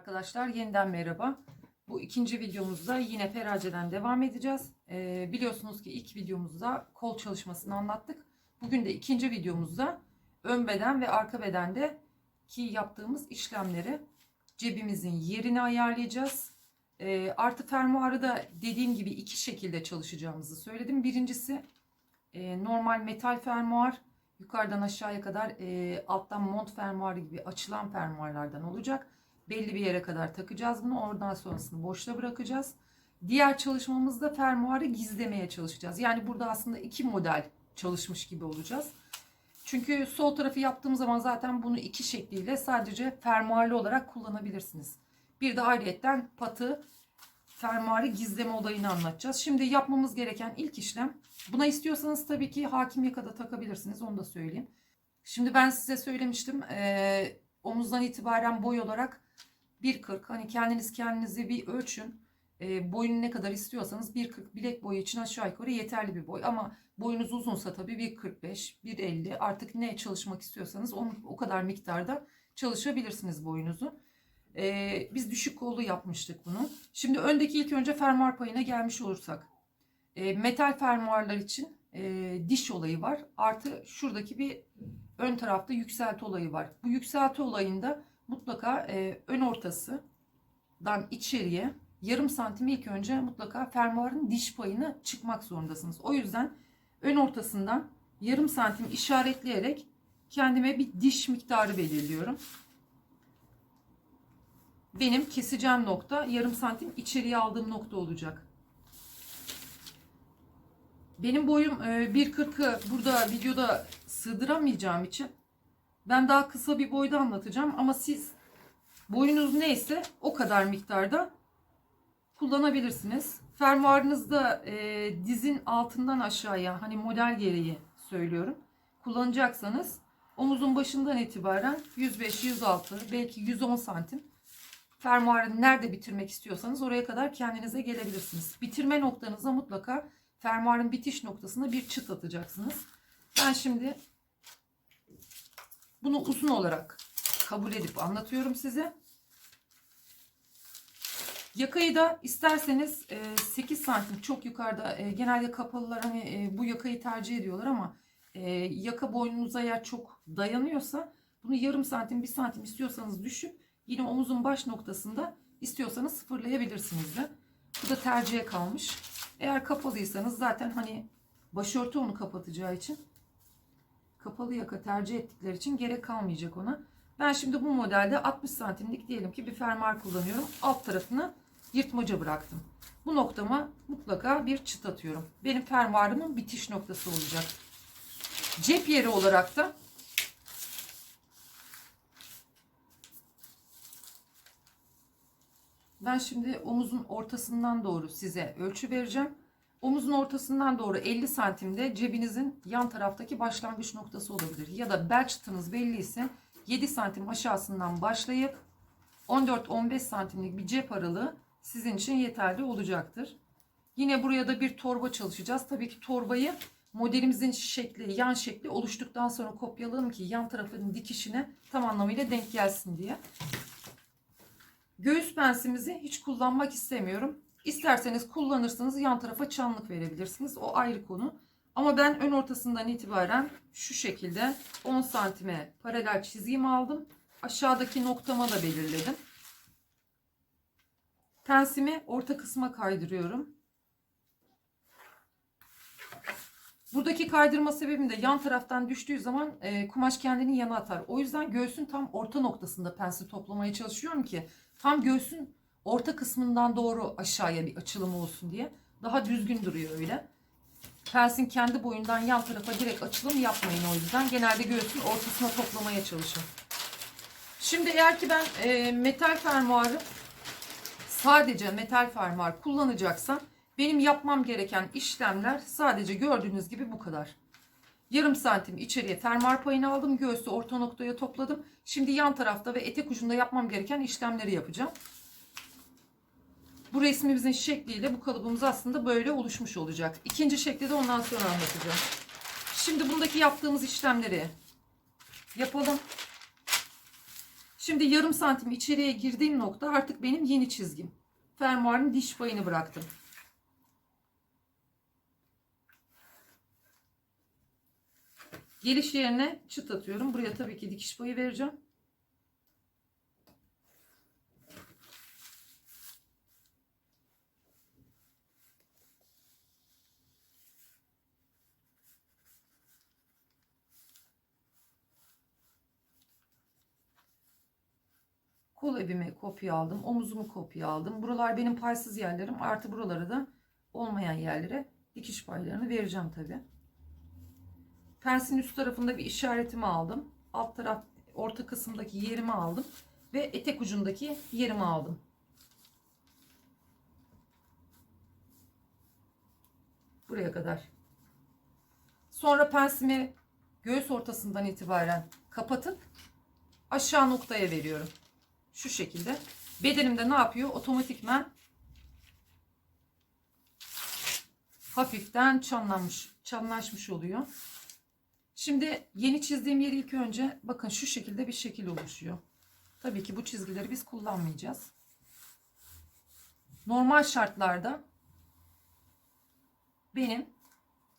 Arkadaşlar yeniden merhaba. Bu ikinci videomuzda yine feraceden devam edeceğiz. Ee, biliyorsunuz ki ilk videomuzda kol çalışmasını anlattık. Bugün de ikinci videomuzda ön beden ve arka bedende ki yaptığımız işlemleri cebimizin yerini ayarlayacağız. Ee, artı fermuarı da dediğim gibi iki şekilde çalışacağımızı söyledim. Birincisi e, normal metal fermuar yukarıdan aşağıya kadar e, alttan mont fermuarı gibi açılan fermuarlardan olacak. Belli bir yere kadar takacağız bunu. Oradan sonrasını boşta bırakacağız. Diğer çalışmamızda fermuarı gizlemeye çalışacağız. Yani burada aslında iki model çalışmış gibi olacağız. Çünkü sol tarafı yaptığım zaman zaten bunu iki şekliyle sadece fermuarlı olarak kullanabilirsiniz. Bir de ayrıyetten patı fermuarı gizleme olayını anlatacağız. Şimdi yapmamız gereken ilk işlem buna istiyorsanız tabii ki hakim yakada takabilirsiniz onu da söyleyeyim. Şimdi ben size söylemiştim eee, omuzdan itibaren boy olarak 1.40 hani kendiniz kendinizi bir ölçün. Eee boyunu ne kadar istiyorsanız 1.40 bilek boyu için aşağı yukarı yeterli bir boy ama boyunuz uzunsa tabii 1.45 1.50 artık ne çalışmak istiyorsanız onun, o kadar miktarda çalışabilirsiniz boyunuzu. Ee, biz düşük kollu yapmıştık bunu. Şimdi öndeki ilk önce fermuar payına gelmiş olursak. Ee, metal fermuarlar için e, diş olayı var. Artı şuradaki bir ön tarafta yükselti olayı var. Bu yükselti olayında mutlaka e, ön ortasından içeriye yarım santim ilk önce mutlaka fermuarın diş payını çıkmak zorundasınız. O yüzden ön ortasından yarım santim işaretleyerek kendime bir diş miktarı belirliyorum benim keseceğim nokta yarım santim içeriye aldığım nokta olacak. Benim boyum e, 1.40'ı burada videoda sığdıramayacağım için ben daha kısa bir boyda anlatacağım ama siz boyunuz neyse o kadar miktarda kullanabilirsiniz. Fermuarınızda e, dizin altından aşağıya hani model gereği söylüyorum kullanacaksanız omuzun başından itibaren 105-106 belki 110 santim fermuarı nerede bitirmek istiyorsanız oraya kadar kendinize gelebilirsiniz. Bitirme noktanıza mutlaka fermuarın bitiş noktasına bir çıt atacaksınız. Ben şimdi bunu uzun olarak kabul edip anlatıyorum size. Yakayı da isterseniz 8 santim çok yukarıda e, genelde kapalılar hani e, bu yakayı tercih ediyorlar ama e, yaka boynunuza eğer çok dayanıyorsa bunu yarım santim bir santim istiyorsanız düşüp Yine omuzun baş noktasında istiyorsanız sıfırlayabilirsiniz de. Bu da tercihe kalmış. Eğer kapalıysanız zaten hani başörtü onu kapatacağı için kapalı yaka tercih ettikleri için gerek kalmayacak ona. Ben şimdi bu modelde 60 santimlik diyelim ki bir fermuar kullanıyorum. Alt tarafını yırtmaca bıraktım. Bu noktama mutlaka bir çıt atıyorum. Benim fermuarımın bitiş noktası olacak. Cep yeri olarak da Ben şimdi omuzun ortasından doğru size ölçü vereceğim. Omuzun ortasından doğru 50 santimde cebinizin yan taraftaki başlangıç noktası olabilir. Ya da bel çıtınız belli ise 7 santim aşağısından başlayıp 14-15 santimlik bir cep aralığı sizin için yeterli olacaktır. Yine buraya da bir torba çalışacağız. Tabii ki torbayı modelimizin şekli, yan şekli oluştuktan sonra kopyalayalım ki yan tarafın dikişine tam anlamıyla denk gelsin diye. Göğüs pensimizi hiç kullanmak istemiyorum. İsterseniz kullanırsınız yan tarafa çanlık verebilirsiniz. O ayrı konu. Ama ben ön ortasından itibaren şu şekilde 10 santime paralel çizgimi aldım. Aşağıdaki noktama da belirledim. Pensimi orta kısma kaydırıyorum. Buradaki kaydırma sebebim de yan taraftan düştüğü zaman e, kumaş kendini yana atar. O yüzden göğsün tam orta noktasında pensi toplamaya çalışıyorum ki tam göğsün orta kısmından doğru aşağıya bir açılım olsun diye. Daha düzgün duruyor öyle. Pensin kendi boyundan yan tarafa direkt açılım yapmayın o yüzden. Genelde göğsün ortasına toplamaya çalışın. Şimdi eğer ki ben e, metal fermuarı sadece metal fermuar kullanacaksam benim yapmam gereken işlemler sadece gördüğünüz gibi bu kadar. Yarım santim içeriye fermuar payını aldım. Göğsü orta noktaya topladım. Şimdi yan tarafta ve etek ucunda yapmam gereken işlemleri yapacağım. Bu resmimizin şekliyle bu kalıbımız aslında böyle oluşmuş olacak. İkinci şekli de ondan sonra anlatacağım. Şimdi bundaki yaptığımız işlemleri yapalım. Şimdi yarım santim içeriye girdiğim nokta artık benim yeni çizgim. Fermuarın diş payını bıraktım. Geliş yerine çıt atıyorum. Buraya tabii ki dikiş payı vereceğim. Kol evimi kopya aldım. Omuzumu kopya aldım. Buralar benim paysız yerlerim. Artı buralara da olmayan yerlere dikiş paylarını vereceğim tabi. Pensin üst tarafında bir işaretimi aldım. Alt taraf orta kısımdaki yerimi aldım. Ve etek ucundaki yerimi aldım. Buraya kadar. Sonra pensimi göğüs ortasından itibaren kapatıp aşağı noktaya veriyorum. Şu şekilde. Bedenimde ne yapıyor? Otomatikmen hafiften çanlanmış, çanlaşmış oluyor. Şimdi yeni çizdiğim yeri ilk önce bakın şu şekilde bir şekil oluşuyor. Tabii ki bu çizgileri biz kullanmayacağız. Normal şartlarda benim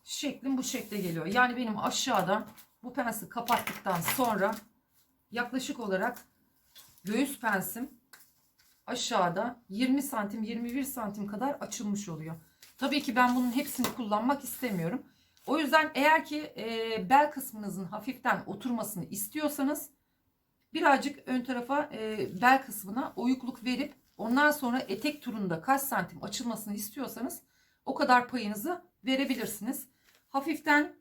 şeklim bu şekle geliyor. Yani benim aşağıda bu pensi kapattıktan sonra yaklaşık olarak göğüs pensim aşağıda 20 santim 21 santim kadar açılmış oluyor. Tabii ki ben bunun hepsini kullanmak istemiyorum. O yüzden eğer ki e, bel kısmınızın hafiften oturmasını istiyorsanız birazcık ön tarafa e, bel kısmına oyukluk verip ondan sonra etek turunda kaç santim açılmasını istiyorsanız o kadar payınızı verebilirsiniz. Hafiften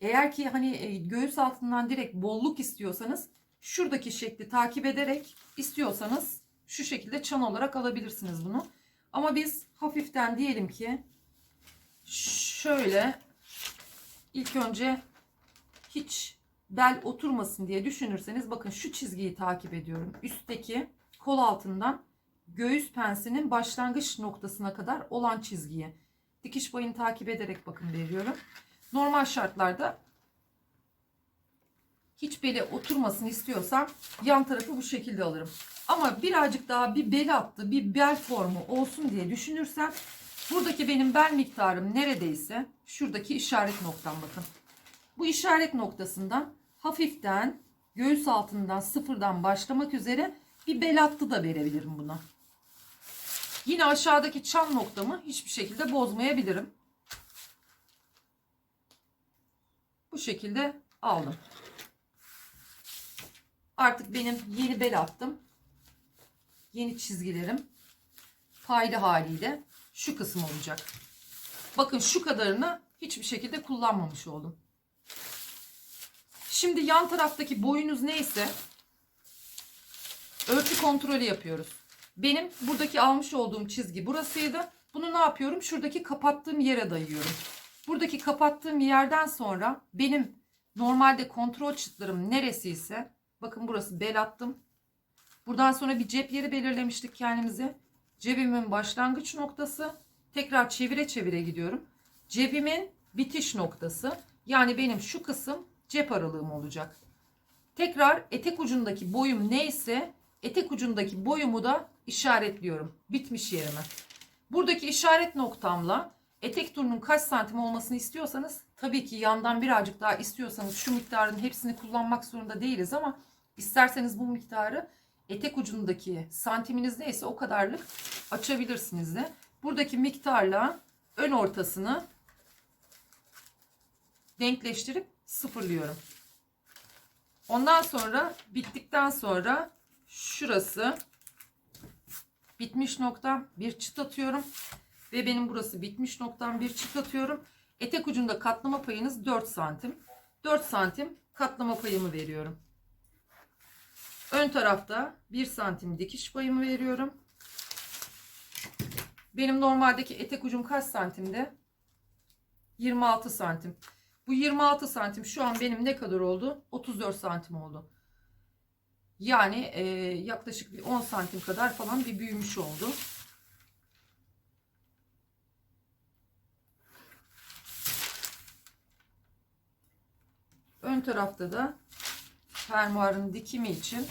eğer ki hani e, göğüs altından direkt bolluk istiyorsanız şuradaki şekli takip ederek istiyorsanız şu şekilde çan olarak alabilirsiniz bunu. Ama biz hafiften diyelim ki şöyle ilk önce hiç bel oturmasın diye düşünürseniz bakın şu çizgiyi takip ediyorum. Üstteki kol altından göğüs pensinin başlangıç noktasına kadar olan çizgiyi. Dikiş payını takip ederek bakın veriyorum. Normal şartlarda hiç beli oturmasın istiyorsam yan tarafı bu şekilde alırım. Ama birazcık daha bir bel attı, bir bel formu olsun diye düşünürsem buradaki benim bel miktarım neredeyse şuradaki işaret noktam bakın. Bu işaret noktasından hafiften göğüs altından sıfırdan başlamak üzere bir bel attı da verebilirim buna. Yine aşağıdaki çan noktamı hiçbir şekilde bozmayabilirim. Bu şekilde aldım. Artık benim yeni bel attım. Yeni çizgilerim paylı haliyle şu kısım olacak. Bakın şu kadarını hiçbir şekilde kullanmamış oldum. Şimdi yan taraftaki boyunuz neyse ölçü kontrolü yapıyoruz. Benim buradaki almış olduğum çizgi burasıydı. Bunu ne yapıyorum? Şuradaki kapattığım yere dayıyorum. Buradaki kapattığım yerden sonra benim normalde kontrol çıtlarım neresi ise bakın burası bel attım. Buradan sonra bir cep yeri belirlemiştik kendimize. Cebimin başlangıç noktası. Tekrar çevire çevire gidiyorum. Cebimin bitiş noktası. Yani benim şu kısım cep aralığım olacak. Tekrar etek ucundaki boyum neyse etek ucundaki boyumu da işaretliyorum. Bitmiş yerime. Buradaki işaret noktamla etek turunun kaç santim olmasını istiyorsanız tabii ki yandan birazcık daha istiyorsanız şu miktarın hepsini kullanmak zorunda değiliz ama isterseniz bu miktarı etek ucundaki santiminiz neyse o kadarlık açabilirsiniz de. Buradaki miktarla ön ortasını denkleştirip sıfırlıyorum. Ondan sonra bittikten sonra şurası bitmiş noktam bir çıt atıyorum. Ve benim burası bitmiş noktam bir çıt atıyorum. Etek ucunda katlama payınız 4 santim. 4 santim katlama payımı veriyorum. Ön tarafta 1 santim dikiş payımı veriyorum. Benim normaldeki etek ucum kaç santimde? 26 santim. Bu 26 santim şu an benim ne kadar oldu? 34 santim oldu. Yani e, yaklaşık bir 10 santim kadar falan bir büyümüş oldu. Ön tarafta da fermuarın dikimi için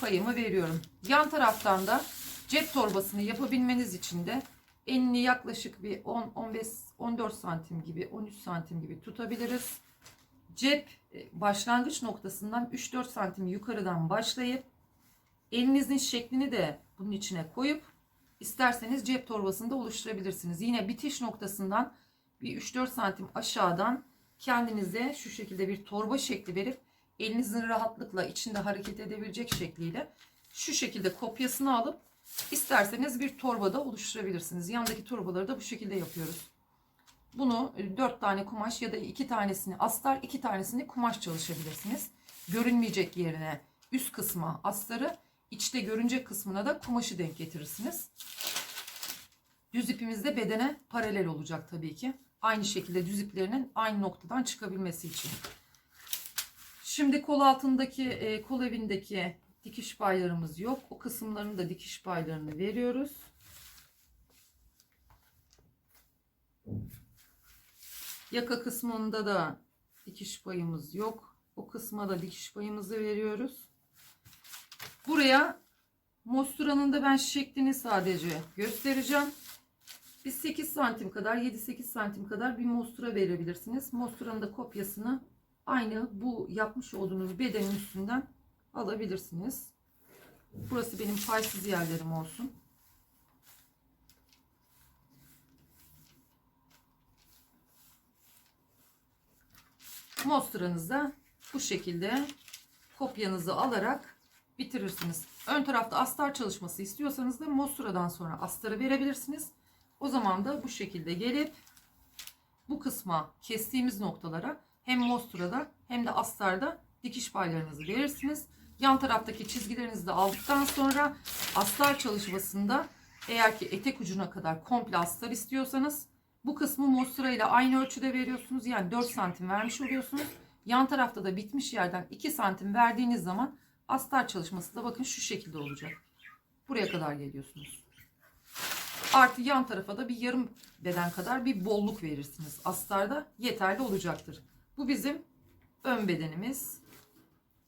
payımı veriyorum. Yan taraftan da cep torbasını yapabilmeniz için de enini yaklaşık bir 10 15 14 santim gibi 13 santim gibi tutabiliriz. Cep e, başlangıç noktasından 3-4 santim yukarıdan başlayıp elinizin şeklini de bunun içine koyup isterseniz cep torbasını da oluşturabilirsiniz. Yine bitiş noktasından bir 3-4 santim aşağıdan kendinize şu şekilde bir torba şekli verip elinizin rahatlıkla içinde hareket edebilecek şekliyle şu şekilde kopyasını alıp isterseniz bir torbada oluşturabilirsiniz. Yandaki torbaları da bu şekilde yapıyoruz. Bunu 4 tane kumaş ya da 2 tanesini astar, 2 tanesini kumaş çalışabilirsiniz. Görünmeyecek yerine üst kısma astarı, içte görünecek kısmına da kumaşı denk getirirsiniz. Düz ipimiz de bedene paralel olacak tabii ki. Aynı şekilde düz iplerinin aynı noktadan çıkabilmesi için. Şimdi kol altındaki, e, kol evindeki dikiş paylarımız yok. O kısımların da dikiş paylarını veriyoruz. Yaka kısmında da dikiş payımız yok. O kısma da dikiş payımızı veriyoruz. Buraya mosturanın da ben şeklini sadece göstereceğim. Bir 8 santim kadar 7-8 santim kadar bir mostura verebilirsiniz. Mosturanın da kopyasını aynı bu yapmış olduğunuz bedenin üstünden alabilirsiniz. Burası benim paysız yerlerim olsun. Mosturanızda bu şekilde kopyanızı alarak bitirirsiniz. Ön tarafta astar çalışması istiyorsanız da mosturadan sonra astarı verebilirsiniz. O zaman da bu şekilde gelip bu kısma kestiğimiz noktalara hem mosturada hem de astarda dikiş paylarınızı verirsiniz. Yan taraftaki çizgilerinizi de aldıktan sonra astar çalışmasında eğer ki etek ucuna kadar komple astar istiyorsanız bu kısmı mostura ile aynı ölçüde veriyorsunuz. Yani 4 santim vermiş oluyorsunuz. Yan tarafta da bitmiş yerden 2 santim verdiğiniz zaman astar çalışması da bakın şu şekilde olacak. Buraya kadar geliyorsunuz. Artı yan tarafa da bir yarım beden kadar bir bolluk verirsiniz. Astarda yeterli olacaktır. Bu bizim ön bedenimiz.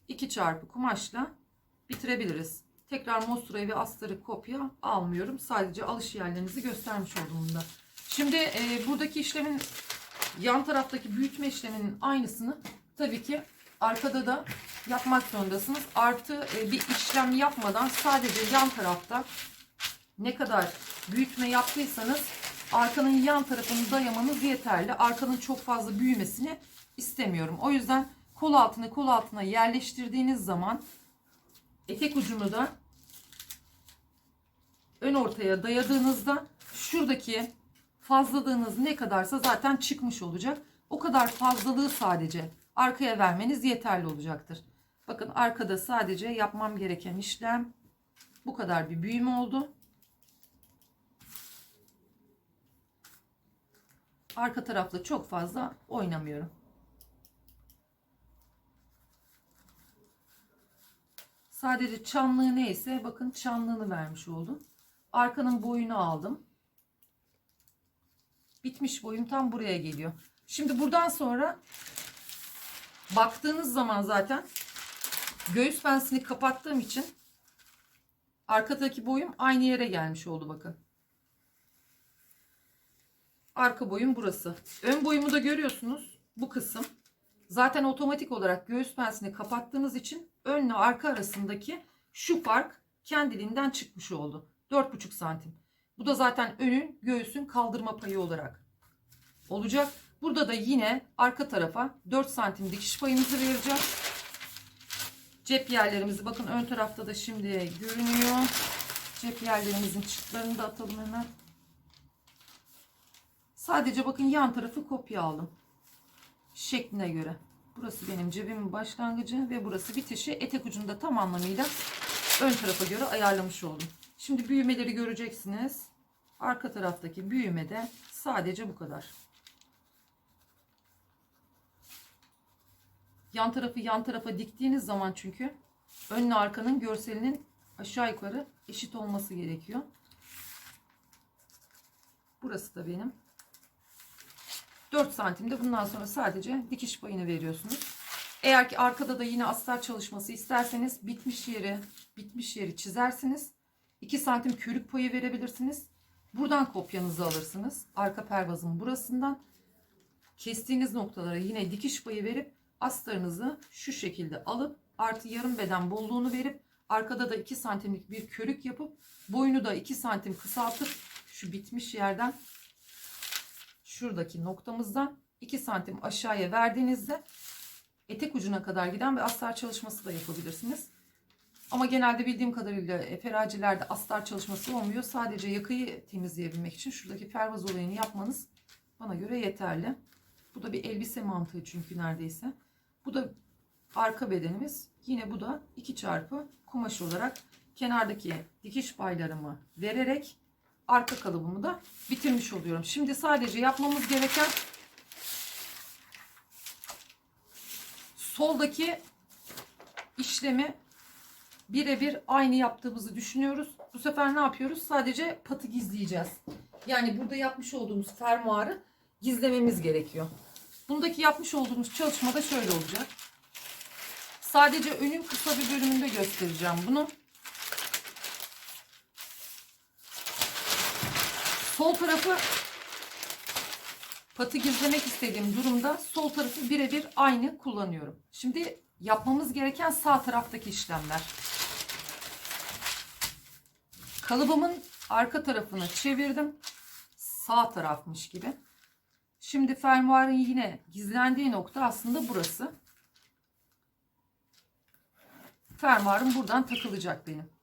2 çarpı kumaşla bitirebiliriz. Tekrar mosturayı ve astarı kopya almıyorum. Sadece alış yerlerinizi göstermiş oldum bunda. Şimdi e, buradaki işlemin yan taraftaki büyütme işleminin aynısını tabii ki arkada da yapmak zorundasınız. Artı e, bir işlem yapmadan sadece yan tarafta ne kadar büyütme yaptıysanız arkanın yan tarafını dayamanız yeterli. Arkanın çok fazla büyümesini istemiyorum. O yüzden kol altını kol altına yerleştirdiğiniz zaman etek ucunu da ön ortaya dayadığınızda şuradaki fazlalığınız ne kadarsa zaten çıkmış olacak. O kadar fazlalığı sadece arkaya vermeniz yeterli olacaktır. Bakın arkada sadece yapmam gereken işlem bu kadar bir büyüme oldu. Arka tarafla çok fazla oynamıyorum. Sadece çanlığı neyse bakın çanlığını vermiş oldum. Arkanın boyunu aldım. Bitmiş boyum tam buraya geliyor. Şimdi buradan sonra baktığınız zaman zaten göğüs pensini kapattığım için arkadaki boyum aynı yere gelmiş oldu bakın. Arka boyum burası. Ön boyumu da görüyorsunuz. Bu kısım. Zaten otomatik olarak göğüs pensini kapattığınız için önle arka arasındaki şu fark kendiliğinden çıkmış oldu. 4,5 santim. Bu da zaten önün göğsün kaldırma payı olarak olacak. Burada da yine arka tarafa 4 santim dikiş payımızı vereceğiz. Cep yerlerimizi bakın ön tarafta da şimdi görünüyor. Cep yerlerimizin çıtlarını da atalım hemen. Sadece bakın yan tarafı kopya aldım. Şekline göre. Burası benim cebimin başlangıcı ve burası bitişi. Etek ucunu da tam anlamıyla ön tarafa göre ayarlamış oldum. Şimdi büyümeleri göreceksiniz. Arka taraftaki büyüme de sadece bu kadar. Yan tarafı yan tarafa diktiğiniz zaman çünkü önle arkanın görselinin aşağı yukarı eşit olması gerekiyor. Burası da benim 4 santimde bundan sonra sadece dikiş payını veriyorsunuz. Eğer ki arkada da yine astar çalışması isterseniz bitmiş yeri bitmiş yeri çizersiniz. 2 santim körük payı verebilirsiniz. Buradan kopyanızı alırsınız. Arka pervazın burasından. Kestiğiniz noktalara yine dikiş payı verip astarınızı şu şekilde alıp artı yarım beden bolluğunu verip arkada da 2 santimlik bir körük yapıp boyunu da 2 santim kısaltıp şu bitmiş yerden şuradaki noktamızdan 2 santim aşağıya verdiğinizde etek ucuna kadar giden bir astar çalışması da yapabilirsiniz. Ama genelde bildiğim kadarıyla e, feracilerde astar çalışması olmuyor. Sadece yakayı temizleyebilmek için şuradaki pervaz olayını yapmanız bana göre yeterli. Bu da bir elbise mantığı çünkü neredeyse. Bu da arka bedenimiz. Yine bu da 2 çarpı kumaş olarak kenardaki dikiş paylarımı vererek arka kalıbımı da bitirmiş oluyorum. Şimdi sadece yapmamız gereken soldaki işlemi birebir aynı yaptığımızı düşünüyoruz. Bu sefer ne yapıyoruz? Sadece patı gizleyeceğiz. Yani burada yapmış olduğumuz fermuarı gizlememiz gerekiyor. Bundaki yapmış olduğumuz çalışma da şöyle olacak. Sadece önün kısa bir bölümünde göstereceğim bunu. Sol tarafı patı gizlemek istediğim durumda sol tarafı birebir aynı kullanıyorum. Şimdi yapmamız gereken sağ taraftaki işlemler. Kalıbımın arka tarafını çevirdim. Sağ tarafmış gibi. Şimdi fermuarın yine gizlendiği nokta aslında burası. Fermuarım buradan takılacak benim.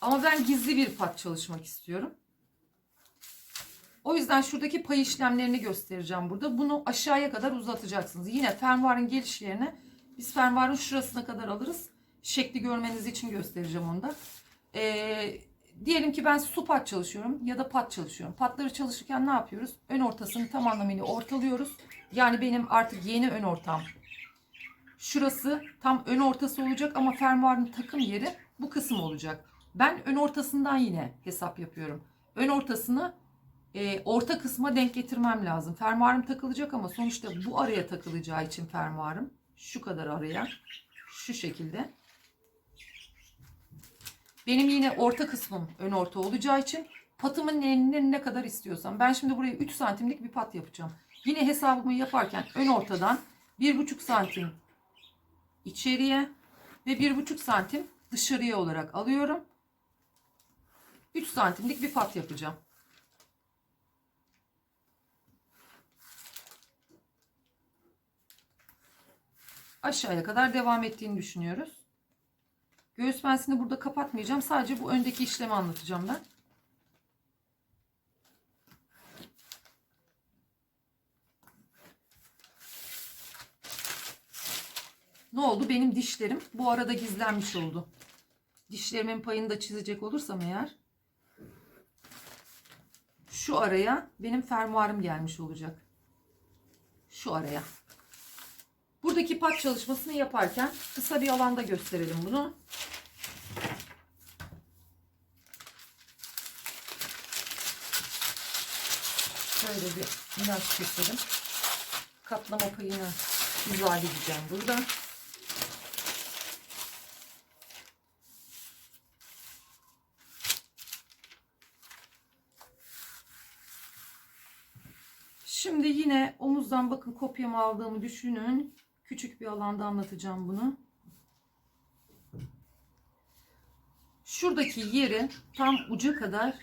Ama ben gizli bir pat çalışmak istiyorum. O yüzden şuradaki pay işlemlerini göstereceğim burada. Bunu aşağıya kadar uzatacaksınız. Yine fermuarın geliş yerine biz fermuarın şurasına kadar alırız. Şekli görmeniz için göstereceğim onu da. Ee, diyelim ki ben su pat çalışıyorum ya da pat çalışıyorum. Patları çalışırken ne yapıyoruz? Ön ortasını tam anlamıyla ortalıyoruz. Yani benim artık yeni ön ortam. Şurası tam ön ortası olacak ama fermuarın takım yeri bu kısım olacak. Ben ön ortasından yine hesap yapıyorum. Ön ortasını e, orta kısma denk getirmem lazım. Fermuarım takılacak ama sonuçta bu araya takılacağı için fermuarım şu kadar araya şu şekilde. Benim yine orta kısmım ön orta olacağı için patımın enine ne kadar istiyorsam. Ben şimdi buraya 3 santimlik bir pat yapacağım. Yine hesabımı yaparken ön ortadan 1,5 santim içeriye ve 1,5 santim dışarıya olarak alıyorum. 3 santimlik bir pat yapacağım. Aşağıya kadar devam ettiğini düşünüyoruz. Göğüs pensini burada kapatmayacağım. Sadece bu öndeki işlemi anlatacağım ben. Ne oldu? Benim dişlerim bu arada gizlenmiş oldu. Dişlerimin payını da çizecek olursam eğer şu araya benim fermuarım gelmiş olacak. Şu araya. Buradaki pat çalışmasını yaparken kısa bir alanda gösterelim bunu. Şöyle bir ilaç keselim. Katlama payını izah edeceğim burada. Şimdi yine omuzdan bakın kopyamı aldığımı düşünün. Küçük bir alanda anlatacağım bunu. Şuradaki yerin tam ucu kadar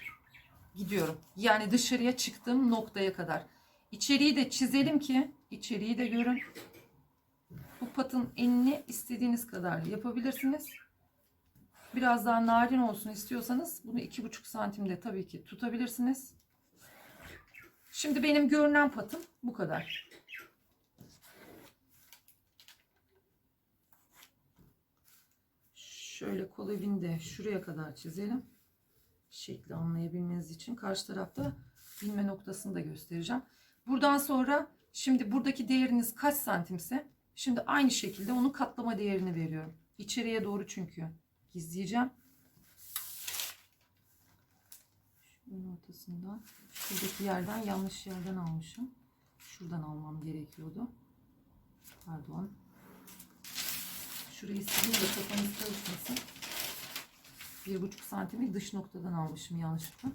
gidiyorum. Yani dışarıya çıktığım noktaya kadar. İçeriği de çizelim ki içeriği de görün. Bu patın enini istediğiniz kadar yapabilirsiniz. Biraz daha narin olsun istiyorsanız bunu iki buçuk santimde tabii ki tutabilirsiniz. Şimdi benim görünen patım bu kadar. Şöyle kol evini de şuraya kadar çizelim. Şekli anlayabilmeniz için. Karşı tarafta bilme noktasını da göstereceğim. Buradan sonra şimdi buradaki değeriniz kaç santimse şimdi aynı şekilde onun katlama değerini veriyorum. İçeriye doğru çünkü gizleyeceğim. Şunun ortasından şuradaki yerden yanlış yerden almışım. Şuradan almam gerekiyordu. Pardon. Şurayı sileyim de kafanız karışmasın. Bir buçuk santimi dış noktadan almışım yanlışlıkla.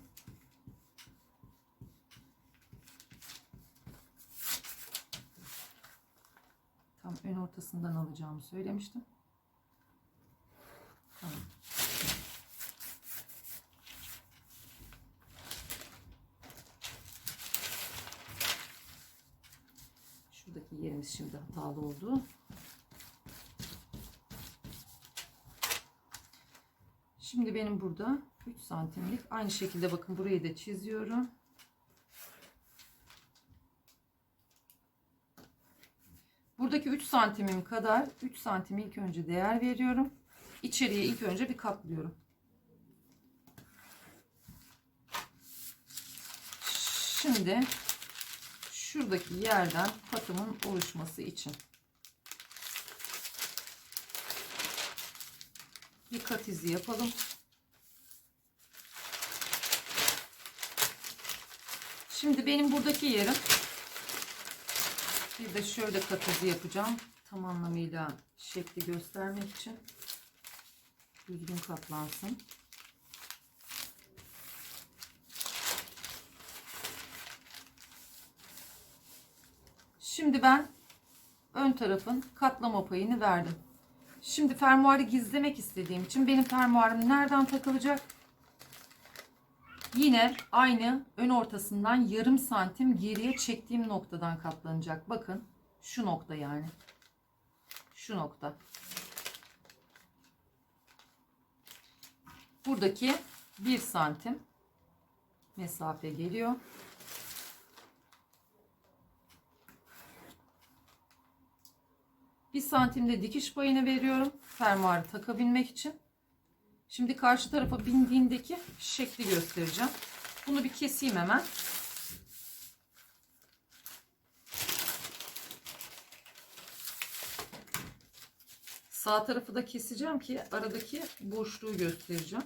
Tam ön ortasından alacağımı söylemiştim. Tamam. Şuradaki yerimiz şimdi hatalı oldu. Şimdi benim burada 3 santimlik aynı şekilde bakın burayı da çiziyorum. Buradaki 3 santimim kadar 3 santim ilk önce değer veriyorum. İçeriye ilk önce bir katlıyorum. Şimdi şuradaki yerden patımın oluşması için bir kat izi yapalım. Şimdi benim buradaki yerim bir de şöyle kat izi yapacağım. Tam anlamıyla şekli göstermek için düzgün katlansın. Şimdi ben ön tarafın katlama payını verdim. Şimdi fermuarı gizlemek istediğim için benim fermuarım nereden takılacak? Yine aynı ön ortasından yarım santim geriye çektiğim noktadan katlanacak. Bakın şu nokta yani. Şu nokta. Buradaki bir santim mesafe geliyor. Bir santimde dikiş payını veriyorum. Fermuarı takabilmek için. Şimdi karşı tarafa bindiğindeki şekli göstereceğim. Bunu bir keseyim hemen. Sağ tarafı da keseceğim ki aradaki boşluğu göstereceğim.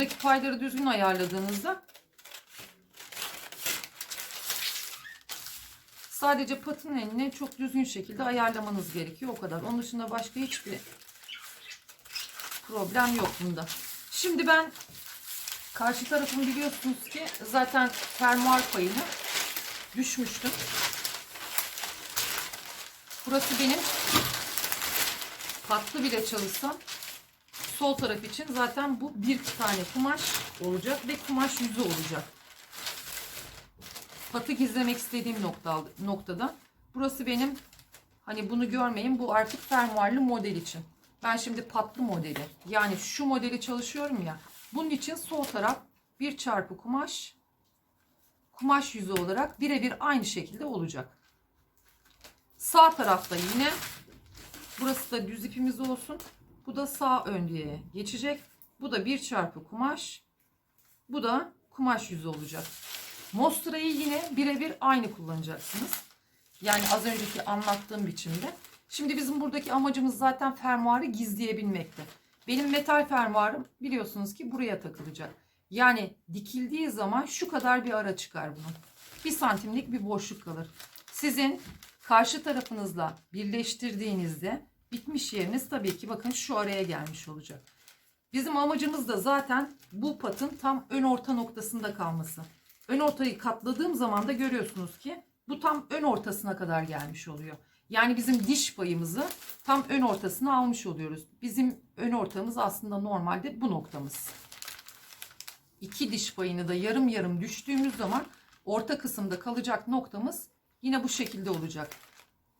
Buradaki payları düzgün ayarladığınızda sadece patın elini çok düzgün şekilde ayarlamanız gerekiyor. O kadar. Onun dışında başka hiçbir problem yok bunda. Şimdi ben karşı tarafını biliyorsunuz ki zaten fermuar payını düşmüştüm. Burası benim patlı bile çalışsam sol taraf için zaten bu bir tane kumaş olacak ve kumaş yüzü olacak. Patı gizlemek istediğim nokta, noktada. Burası benim hani bunu görmeyin bu artık fermuarlı model için. Ben şimdi patlı modeli yani şu modeli çalışıyorum ya. Bunun için sol taraf bir çarpı kumaş kumaş yüzü olarak birebir aynı şekilde olacak. Sağ tarafta yine burası da düz ipimiz olsun. Bu da sağ ön diye geçecek. Bu da bir çarpı kumaş. Bu da kumaş yüzü olacak. Mostrayı yine birebir aynı kullanacaksınız. Yani az önceki anlattığım biçimde. Şimdi bizim buradaki amacımız zaten fermuarı gizleyebilmekti. Benim metal fermuarım biliyorsunuz ki buraya takılacak. Yani dikildiği zaman şu kadar bir ara çıkar bunun. Bir santimlik bir boşluk kalır. Sizin karşı tarafınızla birleştirdiğinizde bitmiş yeriniz tabii ki bakın şu araya gelmiş olacak. Bizim amacımız da zaten bu patın tam ön orta noktasında kalması. Ön ortayı katladığım zaman da görüyorsunuz ki bu tam ön ortasına kadar gelmiş oluyor. Yani bizim diş payımızı tam ön ortasına almış oluyoruz. Bizim ön ortamız aslında normalde bu noktamız. İki diş payını da yarım yarım düştüğümüz zaman orta kısımda kalacak noktamız yine bu şekilde olacak.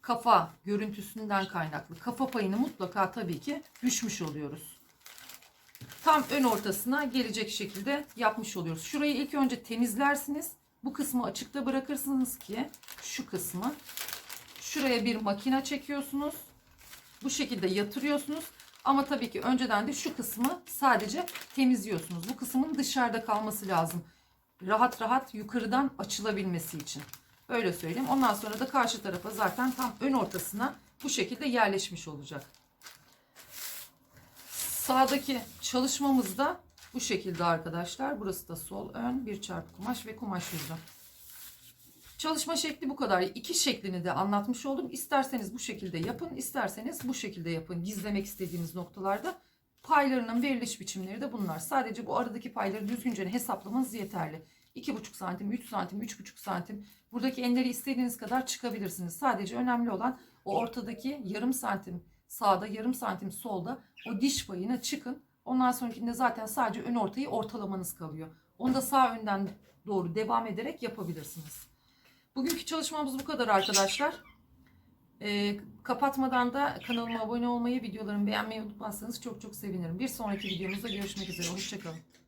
Kafa görüntüsünden kaynaklı kafa payını mutlaka tabii ki düşmüş oluyoruz. Tam ön ortasına gelecek şekilde yapmış oluyoruz. Şurayı ilk önce temizlersiniz. Bu kısmı açıkta bırakırsınız ki şu kısmı şuraya bir makine çekiyorsunuz. Bu şekilde yatırıyorsunuz. Ama tabii ki önceden de şu kısmı sadece temizliyorsunuz. Bu kısmın dışarıda kalması lazım. Rahat rahat yukarıdan açılabilmesi için. Öyle söyleyeyim. Ondan sonra da karşı tarafa zaten tam ön ortasına bu şekilde yerleşmiş olacak. Sağdaki çalışmamızda Bu şekilde arkadaşlar. Burası da sol ön. Bir çarpı kumaş ve kumaş yüzü. Çalışma şekli bu kadar. İki şeklini de anlatmış oldum. İsterseniz bu şekilde yapın, isterseniz bu şekilde yapın. Gizlemek istediğiniz noktalarda. Paylarının veriliş biçimleri de bunlar. Sadece bu aradaki payları düzgünce hesaplamanız yeterli. 2,5 santim, 3 santim, 3,5 santim. Buradaki enleri istediğiniz kadar çıkabilirsiniz. Sadece önemli olan o ortadaki yarım santim sağda, yarım santim solda o diş payına çıkın. Ondan sonrakinde zaten sadece ön ortayı ortalamanız kalıyor. Onu da sağ önden doğru devam ederek yapabilirsiniz. Bugünkü çalışmamız bu kadar arkadaşlar. Ee, kapatmadan da kanalıma abone olmayı, videolarımı beğenmeyi unutmazsanız çok çok sevinirim. Bir sonraki videomuzda görüşmek üzere. Hoşçakalın.